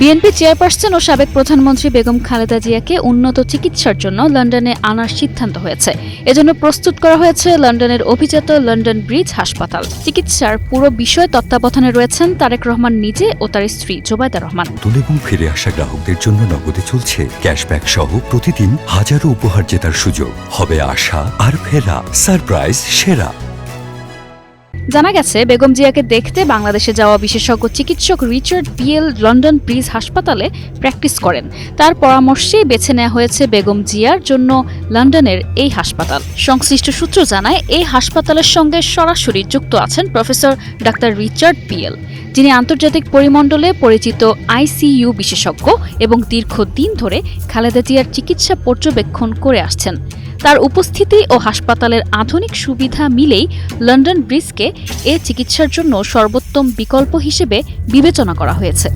BNP chairperson ও সাবেক প্রধানমন্ত্রী বেগম খালেদা জিয়াকে উন্নত চিকিৎসার জন্য লন্ডনে আনার সিদ্ধান্ত হয়েছে। এজন্য প্রস্তুত করা হয়েছে লন্ডনের অভিজাত লন্ডন ব্রিজ হাসপাতাল। চিকিৎসার পুরো বিষয় তত্ত্বাবধানে রয়েছেন তারেক রহমান নিজে ও তার স্ত্রী জোবায়দা রহমান। এবং ফিরে আসা গ্রাহকদের জন্য নগদে চলছে ক্যাশব্যাক সহ প্রতিদিন হাজারো উপহার জেতার সুযোগ। হবে আশা আর ফেরা। সারপ্রাইজ সেরা। জানা গেছে, বেগম জিয়াকে দেখতে বাংলাদেশে যাওয়া বিশেষজ্ঞ চিকিৎসক রিচার্ড পিএল লন্ডন ব্রিজ হাসপাতালে প্র্যাকটিস করেন। তার পরামর্শেই বেছে নেওয়া হয়েছে বেগম জিয়ার জন্য লন্ডনের এই হাসপাতাল। সংশ্লিষ্ট সূত্র জানায়, এই হাসপাতালের সঙ্গে সরাসরি যুক্ত আছেন প্রফেসর ডাক্তার রিচার্ড পিএল যিনি আন্তর্জাতিক পরিমণ্ডলে পরিচিত আইসিইউ বিশেষজ্ঞ এবং দীর্ঘদিন ধরে খালেদা জিয়ার চিকিৎসা পর্যবেক্ষণ করে আসছেন। তার উপস্থিতি ও হাসপাতালের আধুনিক সুবিধা মিলেই লন্ডন ব্রিজকে এ চিকিৎসার জন্য সর্বোত্তম বিকল্প হিসেবে বিবেচনা করা হয়েছে।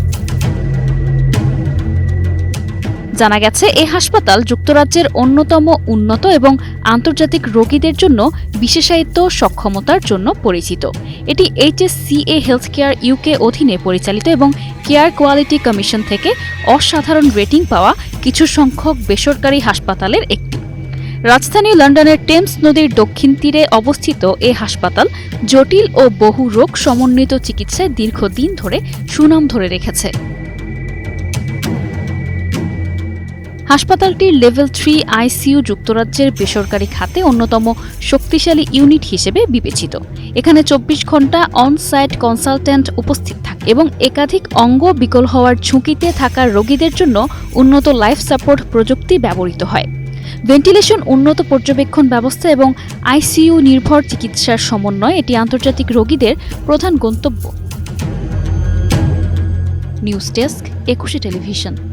জানা গেছে এই হাসপাতাল যুক্তরাজ্যের অন্যতম উন্নত এবং আন্তর্জাতিক রোগীদের জন্য বিশেষায়িত সক্ষমতার জন্য পরিচিত। এটি এইচএসসিএ হেলথ কেয়ার ইউকে অধীনে পরিচালিত এবং কেয়ার কোয়ালিটি কমিশন থেকে অসাধারণ রেটিং পাওয়া কিছু সংখ্যক বেসরকারি হাসপাতালের একটি। রাজধানী লন্ডনের টেমস নদীর দক্ষিণ তীরে অবস্থিত এ হাসপাতাল জটিল ও বহু রোগ সমন্বিত চিকিৎসায় দীর্ঘদিন ধরে সুনাম ধরে রেখেছে। হাসপাতালটির লেভেল থ্রি আইসিইউ যুক্তরাজ্যের বেসরকারি খাতে অন্যতম শক্তিশালী ইউনিট হিসেবে বিবেচিত। এখানে চব্বিশ ঘণ্টা অন সাইট কনসালট্যান্ট উপস্থিত থাকে এবং একাধিক অঙ্গ বিকল হওয়ার ঝুঁকিতে থাকা রোগীদের জন্য উন্নত লাইফ সাপোর্ট প্রযুক্তি ব্যবহৃত হয়। ভেন্টিলেশন উন্নত পর্যবেক্ষণ ব্যবস্থা এবং আইসিইউ নির্ভর চিকিৎসার সমন্বয় এটি আন্তর্জাতিক রোগীদের প্রধান গন্তব্য। News desk, Ekushey television.